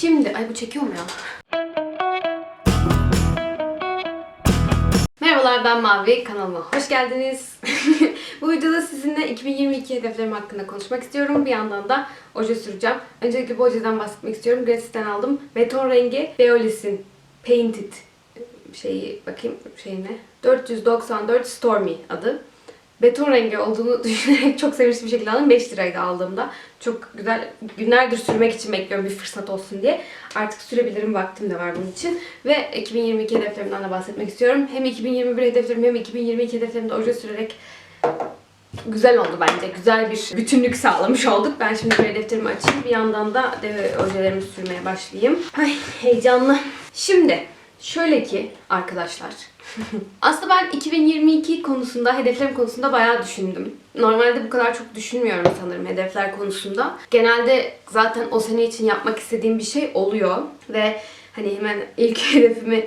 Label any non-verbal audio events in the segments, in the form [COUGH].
Şimdi, ay bu çekiyor mu ya? Merhabalar ben Mavi, kanalıma hoş geldiniz. [LAUGHS] bu videoda sizinle 2022 hedeflerim hakkında konuşmak istiyorum. Bir yandan da oje süreceğim. Öncelikle bu ojeden bahsetmek istiyorum. Gratis'ten aldım. Beton rengi Beolis'in Painted şeyi bakayım şeyine. 494 Stormy adı. Beton rengi olduğunu [LAUGHS] düşünerek çok sevinçli bir şekilde aldım. 5 liraydı aldığımda. Çok güzel günlerdir sürmek için bekliyorum bir fırsat olsun diye. Artık sürebilirim vaktim de var bunun için. Ve 2022 hedeflerimden de bahsetmek istiyorum. Hem 2021 hedeflerim hem 2022 hedeflerimde oje sürerek güzel oldu bence. Güzel bir bütünlük sağlamış olduk. Ben şimdi bir hedeflerimi açayım. Bir yandan da ojelerimi sürmeye başlayayım. Ay heyecanlı. Şimdi şöyle ki arkadaşlar. Aslında ben 2022 konusunda, hedeflerim konusunda bayağı düşündüm. Normalde bu kadar çok düşünmüyorum sanırım hedefler konusunda. Genelde zaten o sene için yapmak istediğim bir şey oluyor. Ve hani hemen ilk [LAUGHS] hedefimi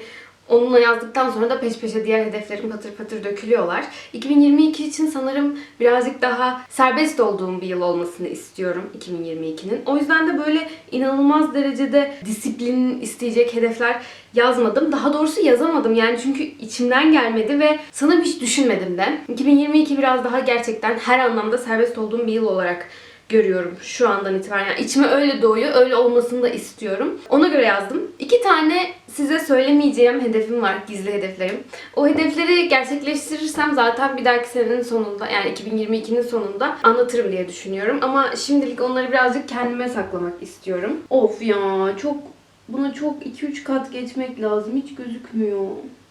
Onunla yazdıktan sonra da peş peşe diğer hedeflerim patır patır dökülüyorlar. 2022 için sanırım birazcık daha serbest olduğum bir yıl olmasını istiyorum 2022'nin. O yüzden de böyle inanılmaz derecede disiplin isteyecek hedefler yazmadım. Daha doğrusu yazamadım yani çünkü içimden gelmedi ve sanırım hiç düşünmedim de. 2022 biraz daha gerçekten her anlamda serbest olduğum bir yıl olarak görüyorum şu andan itibaren. Yani içime öyle doğuyor, öyle olmasını da istiyorum. Ona göre yazdım. İki tane size söylemeyeceğim hedefim var, gizli hedeflerim. O hedefleri gerçekleştirirsem zaten bir dahaki senenin sonunda, yani 2022'nin sonunda anlatırım diye düşünüyorum. Ama şimdilik onları birazcık kendime saklamak istiyorum. Of ya, çok buna çok 2-3 kat geçmek lazım. Hiç gözükmüyor.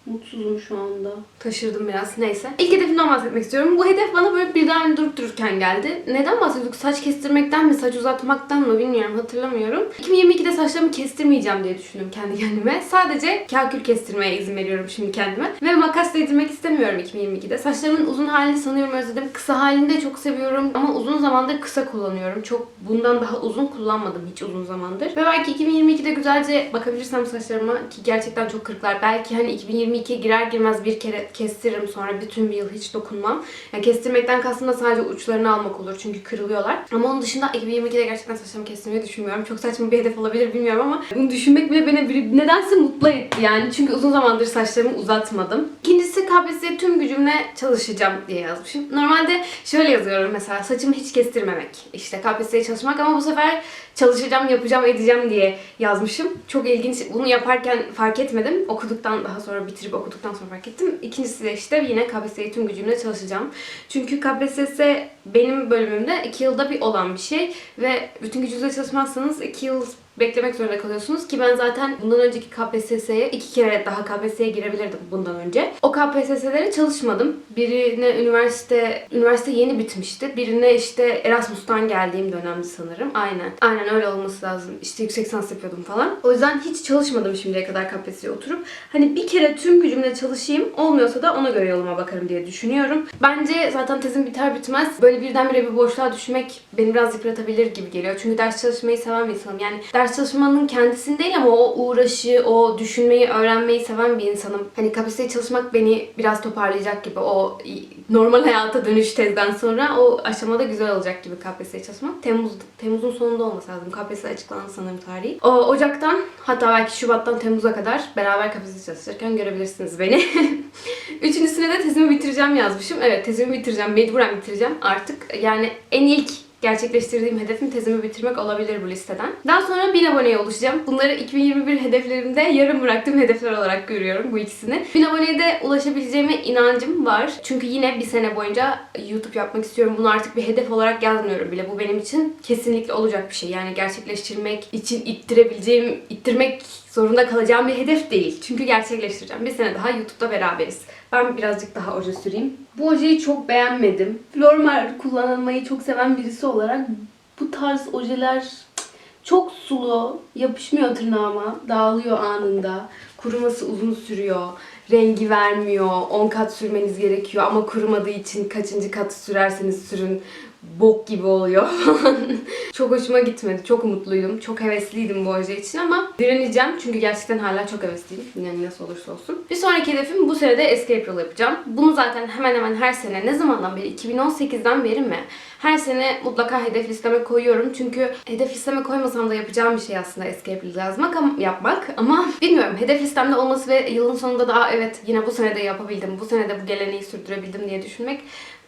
Mutsuzum şu anda. Taşırdım biraz. Neyse. İlk hedefimden bahsetmek istiyorum. Bu hedef bana böyle birden durup dururken geldi. Neden bahsediyorduk? Saç kestirmekten mi? Saç uzatmaktan mı? Bilmiyorum. Hatırlamıyorum. 2022'de saçlarımı kestirmeyeceğim diye düşündüm kendi kendime. Sadece kakül kestirmeye izin veriyorum şimdi kendime. Ve makas değdirmek istemiyorum 2022'de. Saçlarımın uzun halini sanıyorum özledim. Kısa halini de çok seviyorum. Ama uzun zamandır kısa kullanıyorum. Çok bundan daha uzun kullanmadım hiç uzun zamandır. Ve belki 2022'de güzelce bakabilirsem saçlarıma ki gerçekten çok kırıklar. Belki hani 2022 2022'ye girer girmez bir kere kestiririm sonra bütün bir yıl hiç dokunmam. Yani kestirmekten kastım da sadece uçlarını almak olur çünkü kırılıyorlar. Ama onun dışında 2022'de gerçekten saçlarımı kestirmeyi düşünmüyorum. Çok saçma bir hedef olabilir bilmiyorum ama bunu düşünmek bile beni bir- nedense mutlu etti yani. Çünkü uzun zamandır saçlarımı uzatmadım. İkincisi KPSS'ye tüm gücümle çalışacağım diye yazmışım. Normalde şöyle yazıyorum mesela saçımı hiç kestirmemek. İşte KPSS'ye çalışmak ama bu sefer çalışacağım, yapacağım, edeceğim diye yazmışım. Çok ilginç. Bunu yaparken fark etmedim. Okuduktan daha sonra bitirip okuduktan sonra fark ettim. İkincisi de işte yine KPSS'ye tüm gücümle çalışacağım. Çünkü KPSS benim bölümümde 2 yılda bir olan bir şey ve bütün gücünüzle çalışmazsanız 2 yıl beklemek zorunda kalıyorsunuz ki ben zaten bundan önceki KPSS'ye iki kere daha KPSS'ye girebilirdim bundan önce. O KPSS'lere çalışmadım. Birine üniversite üniversite yeni bitmişti. Birine işte Erasmus'tan geldiğim dönemdi sanırım. Aynen. Aynen öyle olması lazım. İşte yüksek lisans yapıyordum falan. O yüzden hiç çalışmadım şimdiye kadar KPSS'ye oturup. Hani bir kere tüm gücümle çalışayım. Olmuyorsa da ona göre yoluma bakarım diye düşünüyorum. Bence zaten tezim biter bitmez böyle birdenbire bir boşluğa düşmek beni biraz yıpratabilir gibi geliyor. Çünkü ders çalışmayı seven bir insanım. Yani ders çalışmanın kendisini değil ama o uğraşı, o düşünmeyi, öğrenmeyi seven bir insanım. Hani KPSS'ye çalışmak beni biraz toparlayacak gibi. O normal hayata dönüş tezden sonra o aşamada güzel olacak gibi KPSS'ye çalışmak. Temmuz, Temmuz'un sonunda olması lazım. KPSS açıklandı sanırım tarihi. O, Ocak'tan hatta belki Şubat'tan Temmuz'a kadar beraber KPSS çalışırken görebilirsiniz beni. [LAUGHS] Üçüncüsüne de tezimi bitireceğim yazmışım. Evet tezimi bitireceğim. Mecburen bitireceğim artık. Yani en ilk gerçekleştirdiğim hedefim tezimi bitirmek olabilir bu listeden. Daha sonra 1000 aboneye ulaşacağım. Bunları 2021 hedeflerimde yarım bıraktığım hedefler olarak görüyorum bu ikisini. 1000 aboneye de ulaşabileceğime inancım var. Çünkü yine bir sene boyunca YouTube yapmak istiyorum. Bunu artık bir hedef olarak yazmıyorum bile. Bu benim için kesinlikle olacak bir şey. Yani gerçekleştirmek için ittirebileceğim, ittirmek zorunda kalacağım bir hedef değil. Çünkü gerçekleştireceğim. Bir sene daha YouTube'da beraberiz. Ben birazcık daha oje süreyim. Bu ojeyi çok beğenmedim. Flormar kullanılmayı çok seven birisi olarak bu tarz ojeler çok sulu, yapışmıyor tırnağıma, dağılıyor anında. Kuruması uzun sürüyor, rengi vermiyor, 10 kat sürmeniz gerekiyor ama kurumadığı için kaçıncı katı sürerseniz sürün bok gibi oluyor [LAUGHS] çok hoşuma gitmedi. Çok umutluydum. Çok hevesliydim bu oje için ama direneceğim. Çünkü gerçekten hala çok hevesliyim. Yani nasıl olursa olsun. Bir sonraki hedefim bu sene de Escape Roll yapacağım. Bunu zaten hemen hemen her sene ne zamandan beri? 2018'den beri mi? Her sene mutlaka hedef listeme koyuyorum. Çünkü hedef listeme koymasam da yapacağım bir şey aslında Escape Roll yazmak, yapmak. Ama bilmiyorum hedef listemde olması ve yılın sonunda da "Aa, evet yine bu sene de yapabildim. Bu sene de bu geleneği sürdürebildim diye düşünmek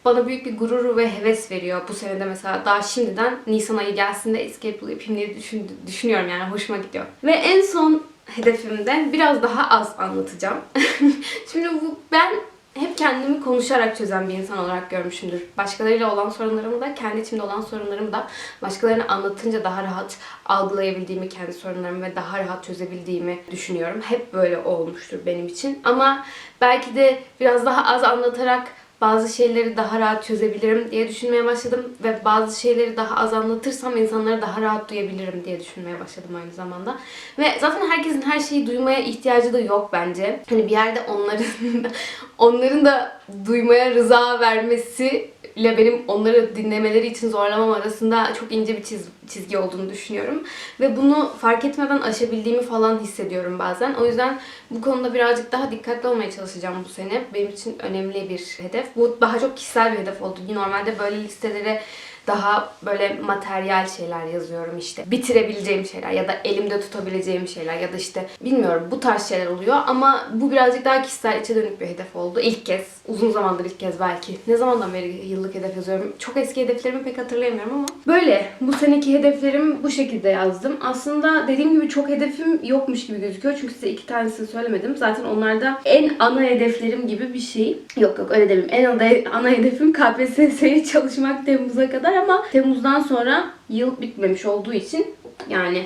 bana büyük bir gurur ve heves veriyor. Bu sene de mesela daha şimdiden Nisan ayı gelsin de Escape Roll yapayım diye düşün, düşünüyorum yani hoşuma gidiyor. Ve en son hedefimde biraz daha az anlatacağım. [LAUGHS] Şimdi bu ben hep kendimi konuşarak çözen bir insan olarak görmüşümdür. Başkalarıyla olan sorunlarımı da, kendi içimde olan sorunlarımı da başkalarına anlatınca daha rahat algılayabildiğimi, kendi sorunlarımı ve daha rahat çözebildiğimi düşünüyorum. Hep böyle olmuştur benim için. Ama belki de biraz daha az anlatarak bazı şeyleri daha rahat çözebilirim diye düşünmeye başladım ve bazı şeyleri daha az anlatırsam insanları daha rahat duyabilirim diye düşünmeye başladım aynı zamanda. Ve zaten herkesin her şeyi duymaya ihtiyacı da yok bence. Hani bir yerde onların [LAUGHS] onların da duymaya rıza vermesi ile benim onları dinlemeleri için zorlamam arasında çok ince bir çiz- çizgi olduğunu düşünüyorum. Ve bunu fark etmeden aşabildiğimi falan hissediyorum bazen. O yüzden bu konuda birazcık daha dikkatli olmaya çalışacağım bu sene. Benim için önemli bir hedef. Bu daha çok kişisel bir hedef oldu. Normalde böyle listelere daha böyle materyal şeyler yazıyorum işte. Bitirebileceğim şeyler ya da elimde tutabileceğim şeyler ya da işte bilmiyorum bu tarz şeyler oluyor ama bu birazcık daha kişisel içe dönük bir hedef oldu. İlk kez. Uzun zamandır ilk kez belki. Ne zamandan beri yıllık hedef yazıyorum. Çok eski hedeflerimi pek hatırlayamıyorum ama. Böyle. Bu seneki hedeflerim bu şekilde yazdım. Aslında dediğim gibi çok hedefim yokmuş gibi gözüküyor. Çünkü size iki tanesini söylemedim. Zaten onlar da en ana hedeflerim gibi bir şey. Yok yok öyle demeyeyim. En ana, ana hedefim KPSS'ye çalışmak Temmuz'a kadar ama Temmuz'dan sonra yıl bitmemiş olduğu için yani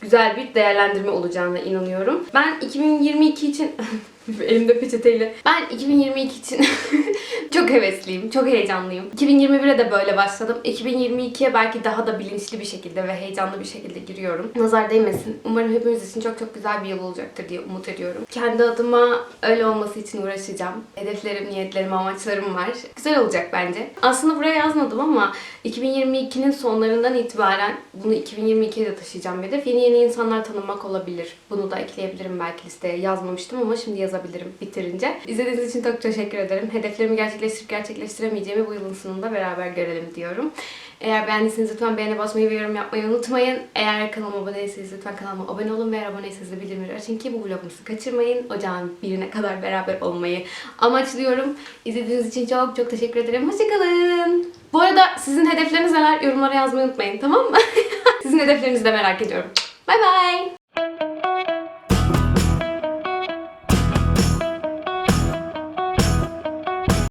güzel bir değerlendirme olacağına inanıyorum. Ben 2022 için [LAUGHS] elimde peçeteyle. Ben 2022 için [LAUGHS] çok hevesliyim, çok heyecanlıyım. 2021'e de böyle başladım. 2022'ye belki daha da bilinçli bir şekilde ve heyecanlı bir şekilde giriyorum. Nazar değmesin. Umarım hepimiz için çok çok güzel bir yıl olacaktır diye umut ediyorum. Kendi adıma öyle olması için uğraşacağım. Hedeflerim, niyetlerim, amaçlarım var. Güzel olacak bence. Aslında buraya yazmadım ama 2022'nin sonlarından itibaren bunu 2022'ye de taşıyacağım bir hedef. Yeni yeni insanlar tanımak olabilir. Bunu da ekleyebilirim belki listeye. Yazmamıştım ama şimdi yazabilirim bitirince. İzlediğiniz için çok teşekkür ederim. Hedeflerimi gerçekleştirip gerçekleştiremeyeceğimi bu yılın sonunda beraber görelim diyorum. Eğer beğendiyseniz lütfen beğene basmayı ve yorum yapmayı unutmayın. Eğer kanalıma abone değilseniz lütfen kanalıma abone olun ve eğer aboneyseniz de bildirimleri açın ki bu vlogumuzu kaçırmayın. Ocağın birine kadar beraber olmayı amaçlıyorum. İzlediğiniz için çok çok teşekkür ederim. Hoşçakalın. Bu arada sizin hedefleriniz neler? Yorumlara yazmayı unutmayın tamam mı? [LAUGHS] sizin hedeflerinizi de merak ediyorum. Bay bay.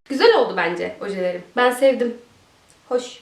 Güzel oldu bence ojelerim. Ben sevdim. Hoş.